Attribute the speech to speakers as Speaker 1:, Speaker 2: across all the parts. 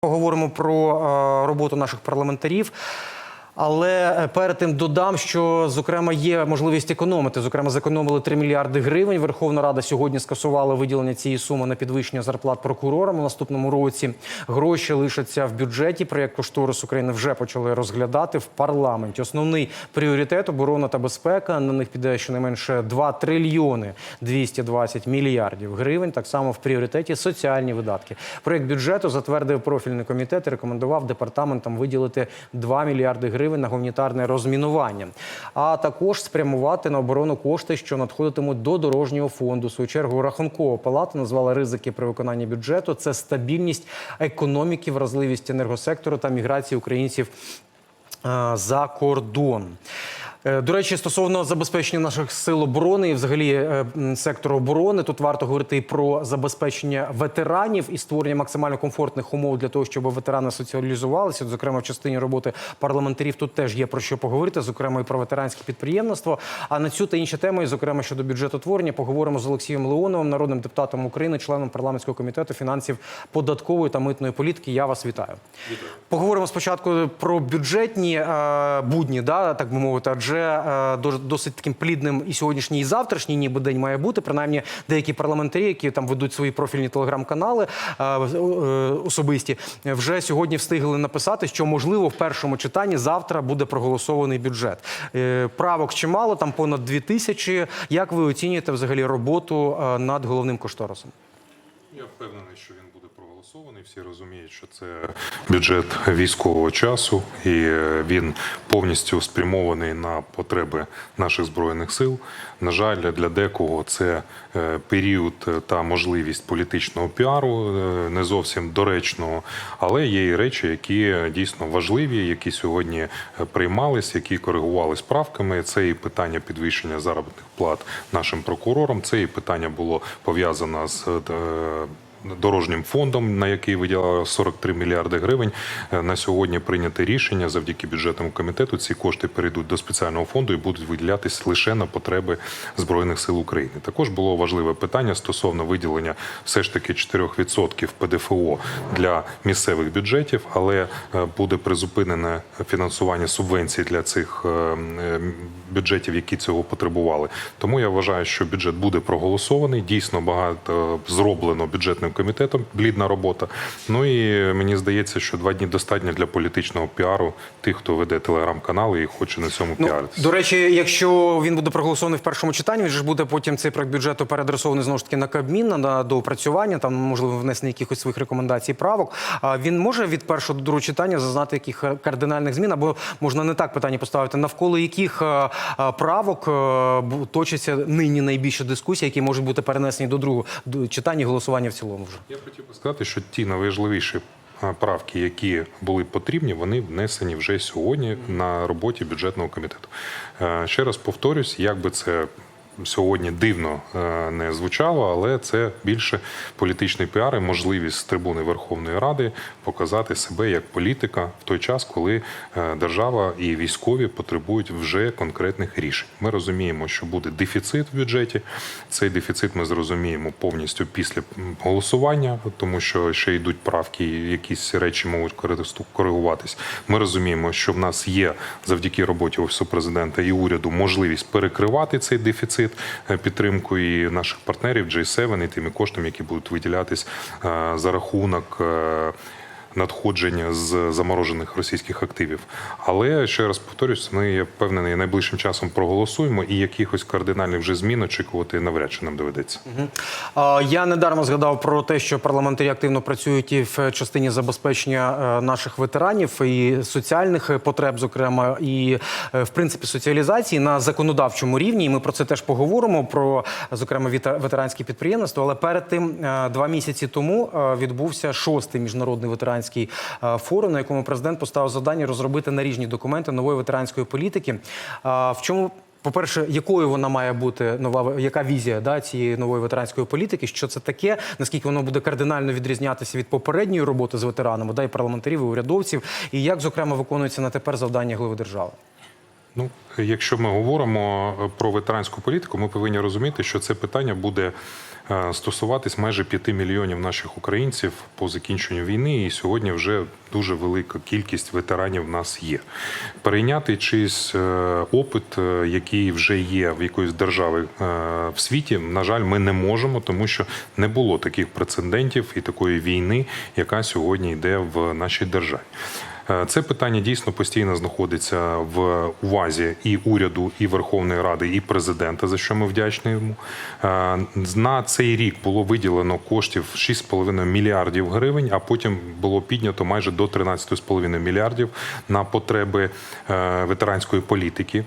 Speaker 1: Поговоримо про е, роботу наших парламентарів. Але е, перед тим додам, що зокрема є можливість економити. Зокрема, зекономили 3 мільярди гривень. Верховна Рада сьогодні скасувала виділення цієї суми на підвищення зарплат прокурорам у наступному році. Гроші лишаться в бюджеті. Проєкт кошторис України вже почали розглядати в парламенті. Основний пріоритет оборона та безпека. На них піде щонайменше 2 трильйони 220 мільярдів гривень. Так само в пріоритеті соціальні видатки. Проєкт бюджету затвердив профільний комітет і рекомендував департаментам виділити 2 мільярди гривень на гуманітарне розмінування, а також спрямувати на оборону кошти, що надходитимуть до дорожнього фонду. Свою чергу рахункова палата назвала ризики при виконанні бюджету. Це стабільність економіки, вразливість енергосектору та міграції українців е, за кордон. Е, До речі, стосовно забезпечення наших сил оборони і взагалі е, сектору оборони, тут варто говорити і про забезпечення ветеранів і створення максимально комфортних умов для того, щоб ветерани соціалізувалися. Зокрема, в частині роботи парламентарів тут теж є про що поговорити, зокрема і про ветеранське підприємництво. А на цю та інші теми, зокрема щодо бюджетотворення, поговоримо з Олексієм Леоновим, народним депутатом України, членом парламентського комітету фінансів податкової та митної політики. Я вас вітаю. Поговоримо спочатку про бюджетні е, будні, да, так би мовити, адже е, дос- досить таким плідним і сьогоднішній, і завтрашній ніби день має бути. Принаймні, деякі парламентарі, які там ведуть свої профільні телеграм-канали е, е, особисті, вже сьогодні встигли написати, що можливо в першому читанні завтра буде проголосований бюджет. Е, правок чимало, там понад дві тисячі. Як ви оцінюєте взагалі роботу е, над головним кошторисом?
Speaker 2: Я впевнений, що він буде проголосований. Всі розуміють, що це бюджет військового часу, і е, він повністю спрямований на потреби наших збройних сил. На жаль, для декого це е, період та можливість політичного піару, е, не зовсім доречного, але є і речі, які дійсно важливі, які сьогодні приймались, які коригувались правками. Це і питання підвищення заробітних плат нашим прокурорам. Це і питання було пов'язано з дорожнім фондом, на який виділили 43 мільярди гривень. Е, На сьогодні прийняте рішення завдяки бюджетному комітету. Ці кошти перейдуть до спеціального фонду і будуть виділятись лише на потреби збройних сил України. Також було важливе питання стосовно виділення все ж таки 4% ПДФО для місцевих бюджетів, але е, буде призупинене фінансування субвенцій для цих е, бюджетів, які цього потребували. Тому я вважаю, що бюджет буде проголосований. Дійсно багато зроблено бюджетним комітетом. Блідна робота. Ну і мені здається, що два дні достатньо для політичного піару тих, хто веде телеграм-канали і хоче на цьому
Speaker 1: Ну,
Speaker 2: піаритися.
Speaker 1: до речі, якщо він буде проголосований в першому читанні, він ж буде потім цей проект бюджету переадресований знову ж таки на Кабмін на доопрацювання, там можливо внесення якихось своїх рекомендацій, правок. А він може від першого до другого читання зазнати яких кардинальних змін, або можна не так питання поставити, навколо яких е, е, правок е, точаться нині найбільша дискусія, які можуть бути перенесені до другого до читання і голосування в цілому вже.
Speaker 2: Я хотів би сказати, що ті найважливіші правки, які були потрібні, вони внесені вже сьогодні на роботі бюджетного комітету. Е, Ще раз повторюсь, як би це. Сьогодні дивно е, не звучало, але це більше політичний піар і можливість з трибуни Верховної Ради показати себе як політика в той час, коли е, держава і військові потребують вже конкретних рішень. Ми розуміємо, що буде дефіцит в бюджеті. Цей дефіцит ми зрозуміємо повністю після голосування, тому що ще йдуть правки, якісь речі можуть коригу- коригуватись. Ми розуміємо, що в нас є завдяки роботі офісу президента і уряду можливість перекривати цей дефіцит е, підтримку і наших партнерів J7 і тими коштами, які будуть виділятись е, за рахунок. Надходження з заморожених російських активів, але ще раз повторюсь, ми я впевнений, найближчим часом проголосуємо і якихось кардинальних вже змін очікувати навряд чи нам доведеться.
Speaker 1: Я недармо згадав про те, що парламентарі активно працюють і в частині забезпечення е, наших ветеранів і соціальних потреб, зокрема, і е, в принципі соціалізації на законодавчому рівні. І ми про це теж поговоримо. Про зокрема ветеранське підприємництво. Але перед тим е, два місяці тому відбувся шостий міжнародний ветеранський е, форум, на якому президент поставив завдання розробити наріжні документи нової ветеранської політики. В чому по-перше, якою вона має бути нова яка візія да, цієї нової ветеранської політики? Що це таке? Наскільки воно буде кардинально відрізнятися від попередньої роботи з ветеранами, да, і парламентарів, і урядовців, і як зокрема виконується на тепер завдання глави держави?
Speaker 2: Ну, якщо ми говоримо про ветеранську політику, ми повинні розуміти, що це питання буде е, стосуватись майже 5 мільйонів наших українців по закінченню війни, і сьогодні вже дуже велика кількість ветеранів в нас є. Перейняти чийсь е, опит, е, який вже є в якоїсь держави е, в світі, на жаль, ми не можемо, тому що не було таких прецедентів і такої війни, яка сьогодні йде в нашій державі. Е, Це питання дійсно постійно знаходиться в увазі і уряду, і Верховної Ради, і президента, за що ми вдячні йому. Е, На цей рік було виділено коштів 6,5 мільярдів гривень, а потім було піднято майже до 13,5 мільярдів на потреби е, ветеранської політики.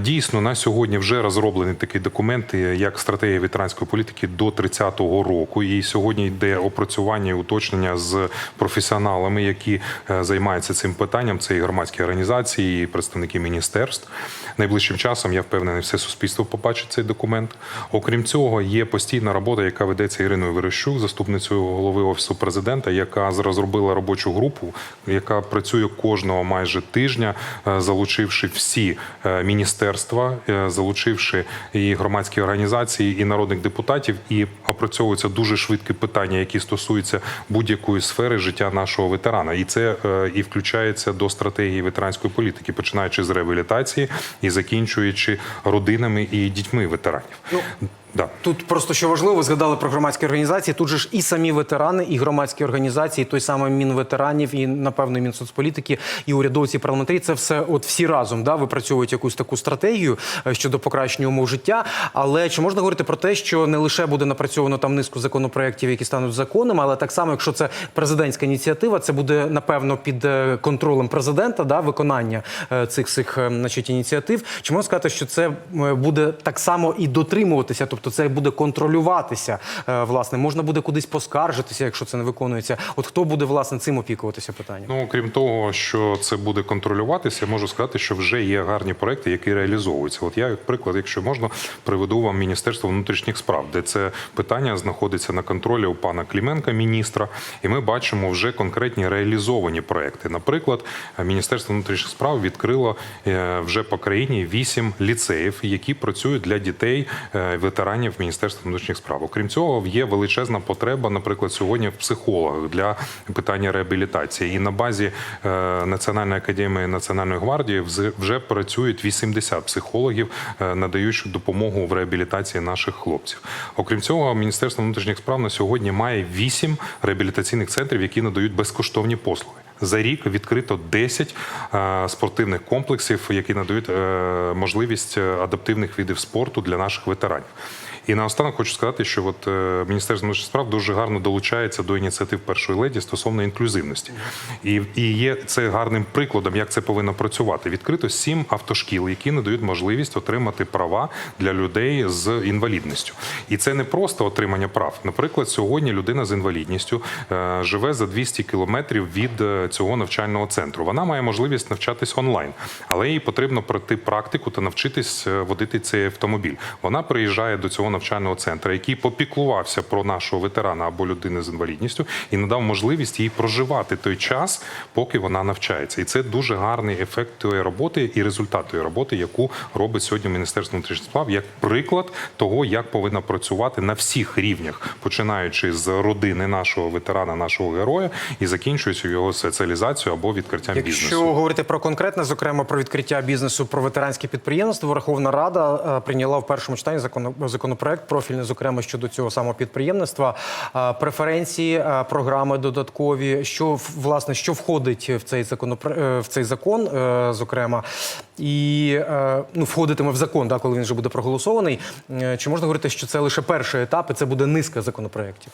Speaker 2: Дійсно, на сьогодні вже розроблений такий документ, як стратегія ветеранської політики до 30-го року. І сьогодні йде опрацювання і уточнення з професіоналами, які е, займаються цим питанням. Це і громадські організації, і представники міністерств. Найближчим часом я впевнений, все суспільство побачить цей документ. Окрім цього, є постійна робота, яка ведеться Іриною Верещук, заступницею голови офісу президента, яка розробила робочу групу, яка працює кожного майже тижня, е, залучивши всі е, міністерства, е, залучивши і громадські організації, і народних депутатів, і опрацьовуються дуже швидкі питання, які стосуються будь-якої сфери життя нашого ветерана. І це і включається до стратегії ветеранської політики, починаючи з реабілітації і закінчуючи родинами і дітьми ветеранів. Да.
Speaker 1: Тут просто що важливо, ви згадали про громадські організації. Тут же ж і самі ветерани, і громадські організації, той самий Мінветеранів, і напевно Мінсоцполітики, і урядовці, і парламентарі. Це все от всі разом да, випрацьовують якусь таку стратегію е, щодо покращення умов життя. Але чи можна говорити про те, що не лише буде напрацьовано там низку законопроєктів, які стануть законами, але так само, якщо це президентська ініціатива, це буде напевно під е, контролем президента, да, виконання е, цих всіх е, значить, ініціатив. Чи можна сказати, що це буде так само і дотримуватися, тобто це буде контролюватися, е, власне, можна буде кудись поскаржитися, якщо це не виконується. От хто буде власне цим опікуватися питанням?
Speaker 2: Ну, окрім того, що це буде контролюватися, можу сказати, що вже є гарні проекти, які реалізовуються. От я, як приклад, якщо можна, приведу вам Міністерство внутрішніх справ, де це питання знаходиться на контролі у пана Кліменка, міністра, і ми бачимо вже конкретні реалізовані проекти. Наприклад, Міністерство внутрішніх справ відкрило е, вже по країні вісім ліцеїв, які працюють для дітей е, ветеранів Міністерства внутрішніх справ. Окрім цього, є величезна потреба, наприклад, сьогодні в психологах для питання реабілітації. І на базі е, Національної академії Національної гвардії вже працюють 80 психологів, е, надаючи допомогу в реабілітації наших хлопців. Окрім цього, Міністерство внутрішніх справ на сьогодні має 8 реабілітаційних центрів, які надають безкоштовні послуги. За рік відкрито 10 е, спортивних комплексів, які надають е, можливість е, адаптивних видів спорту для наших ветеранів. І наостанок хочу сказати, що от е, Міністерство внутрішніх справ дуже гарно долучається до ініціатив першої леді стосовно інклюзивності. І, і є це гарним прикладом, як це повинно працювати. Відкрито сім автошкіл, які надають можливість отримати права для людей з інвалідністю. І це не просто отримання прав. Наприклад, сьогодні людина з інвалідністю е, живе за 200 кілометрів від е, цього навчального центру. Вона має можливість навчатись онлайн, але їй потрібно пройти практику та навчитись водити цей автомобіль. Вона приїжджає до цього навчального центру, який попіклувався про нашого ветерана або людини з інвалідністю і надав можливість їй проживати той час, поки вона навчається. І це дуже гарний ефект тої роботи і результат тої роботи, яку робить сьогодні Міністерство внутрішніх справ, як приклад того, як повинна працювати на всіх рівнях, починаючи з родини нашого ветерана, нашого героя, і закінчуючи його соціалізацію або відкриттям
Speaker 1: Якщо
Speaker 2: бізнесу.
Speaker 1: говорити про конкретне, зокрема про відкриття бізнесу про ветеранське підприємство, Верховна Рада е, прийняла в першому читанні законо- законопроект профільний, зокрема щодо цього самого підприємництва, преференції, програми додаткові. Що власне що входить в цей законопро... е, в цей закон, е, зокрема, і е, ну входитиме в закон, да, коли він вже буде проголосований. Чи можна говорити, що це лише перший етап, і це буде низка законопроєктів?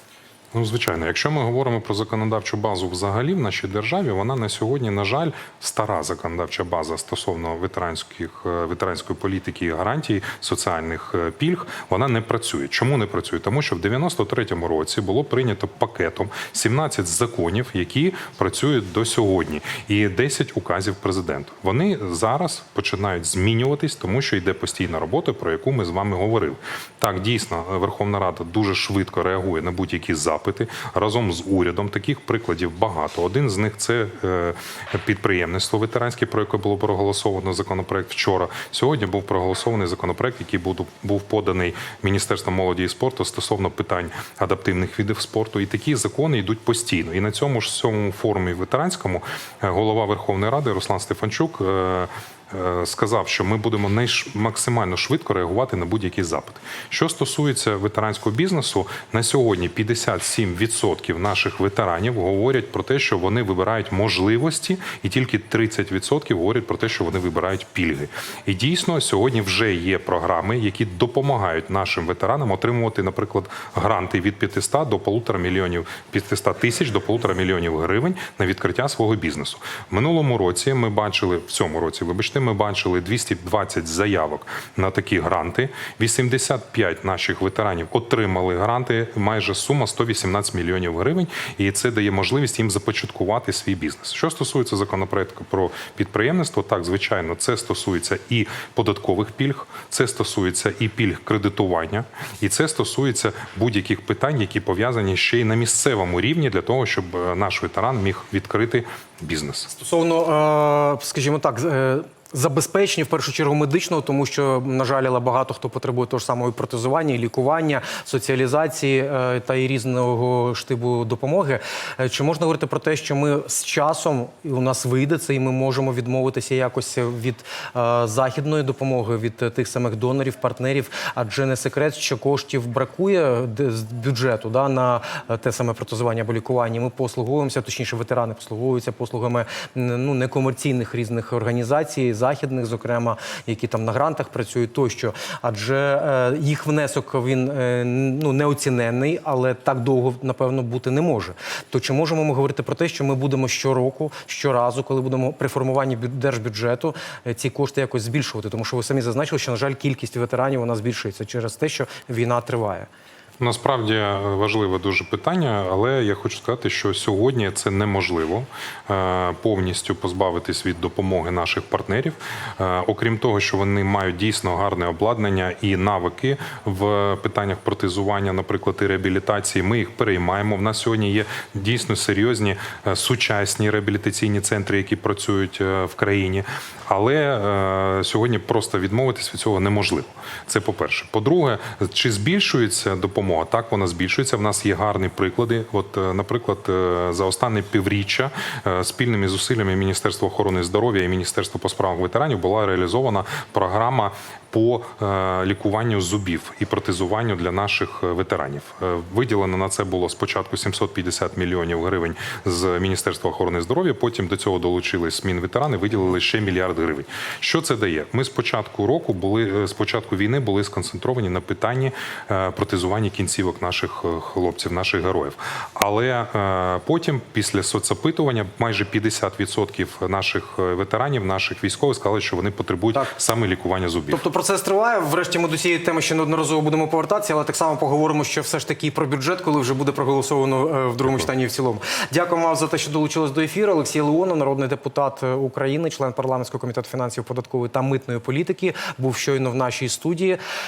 Speaker 2: Ну, звичайно, якщо ми говоримо про законодавчу базу взагалі в нашій державі, вона на сьогодні, на жаль, стара законодавча база стосовно ветеранських е, ветеранської політики і гарантій соціальних е, пільг, вона не працює. Чому не працює? Тому що в 93-му році було прийнято пакетом 17 законів, які працюють до сьогодні, і 10 указів президента. Вони зараз починають змінюватись, тому що йде постійна робота, про яку ми з вами говорили. Так, дійсно, Верховна Рада дуже швидко реагує на будь-які запити. Запити разом з урядом. Таких прикладів багато. Один з них це е, підприємництво ветеранське, про яке було проголосовано законопроект вчора. Сьогодні був проголосований законопроект, який був поданий Міністерством молоді і спорту стосовно питань адаптивних видів спорту. І такі закони йдуть постійно. І на цьому ж цьому форумі ветеранському е, голова Верховної Ради Руслан Стефанчук. Е, Сказав, що ми будемо найш... максимально швидко реагувати на будь-які запити. Що стосується ветеранського бізнесу, на сьогодні 57% наших ветеранів говорять про те, що вони вибирають можливості, і тільки 30% говорять про те, що вони вибирають пільги. І дійсно сьогодні вже є програми, які допомагають нашим ветеранам отримувати, наприклад, гранти від 500 до 1,5 мільйонів 500 тисяч до 1,5 мільйонів гривень на відкриття свого бізнесу. В минулому році ми бачили в цьому році, вибачте, ми бачили 220 заявок на такі гранти. 85 наших ветеранів отримали гранти. Майже сума 118 мільйонів гривень, і це дає можливість їм започаткувати свій бізнес. Що стосується законопроекту про підприємництво, так звичайно, це стосується і податкових пільг, це стосується і пільг кредитування, і це стосується будь-яких питань, які пов'язані ще й на місцевому рівні для того, щоб е, наш ветеран міг відкрити бізнес.
Speaker 1: Стосовно, е, скажімо так, е, забезпечення в першу чергу медичного, тому що, на жаль, але багато хто потребує того ж самого протезування, лікування, соціалізації е, та і різного штибу допомоги. Чи можна говорити про те, що ми з часом і у нас вийде це, і ми можемо відмовитися якось від західної допомоги, від тих самих донорів, партнерів? Адже не секрет, що коштів бракує з бюджету да, на те саме протезування або лікування. Ми послуговуємося, точніше, ветерани послугуються послуговуються послугами ну, некомерційних різних організацій, західних, зокрема, які там на грантах працюють тощо. Адже е, їх внесок він е, ну, неоціненний, але так довго, напевно, бути не може. То чи можемо ми говорити про те, що ми будемо щороку, щоразу, коли будемо при формуванні держбюджету, е, ці кошти якось збільшувати? Тому що ви самі зазначили, що, на жаль, кількість ветеранів вона збільшується через те, що війна триває.
Speaker 2: Насправді важливе дуже питання, але я хочу сказати, що сьогодні це неможливо е, повністю позбавитись від допомоги наших партнерів. Е, Окрім того, що вони мають дійсно гарне обладнання і навики в питаннях протезування, наприклад, і реабілітації. Ми їх переймаємо. В нас сьогодні є дійсно серйозні е, сучасні реабілітаційні центри, які працюють в країні. Але сьогодні просто відмовитись від цього неможливо. Це по-перше. По-друге, чи збільшується допомога? Так, вона збільшується. В нас є гарні приклади. От, е, наприклад, е, за останні півріччя е, спільними зусиллями Міністерства охорони здоров'я і Міністерства по справах ветеранів була реалізована програма. По лікуванню зубів і протезуванню для наших ветеранів виділено на це було спочатку 750 мільйонів гривень з Міністерства охорони здоров'я. Потім до цього долучились Мінветерани, виділили ще мільярд гривень. Що це дає? Ми з початку року були е, з початку війни були сконцентровані на питанні протезування кінцівок наших е, хлопців, наших героїв. Але е, потім, після соцопитування, майже 50% наших е, ветеранів, наших військових сказали, що вони потребують
Speaker 1: Так.
Speaker 2: саме лікування зубів.
Speaker 1: Тобто процес триває. Врешті ми до цієї теми ще неодноразово будемо повертатися, але так само поговоримо, що все ж таки і про бюджет, коли вже буде проголосовано в другому читанні і в цілому. Дякуємо вам за те, що долучились до ефіру. Олексій Леонов, народний депутат України, член парламентського комітету фінансів, податкової та митної політики, був щойно в нашій студії.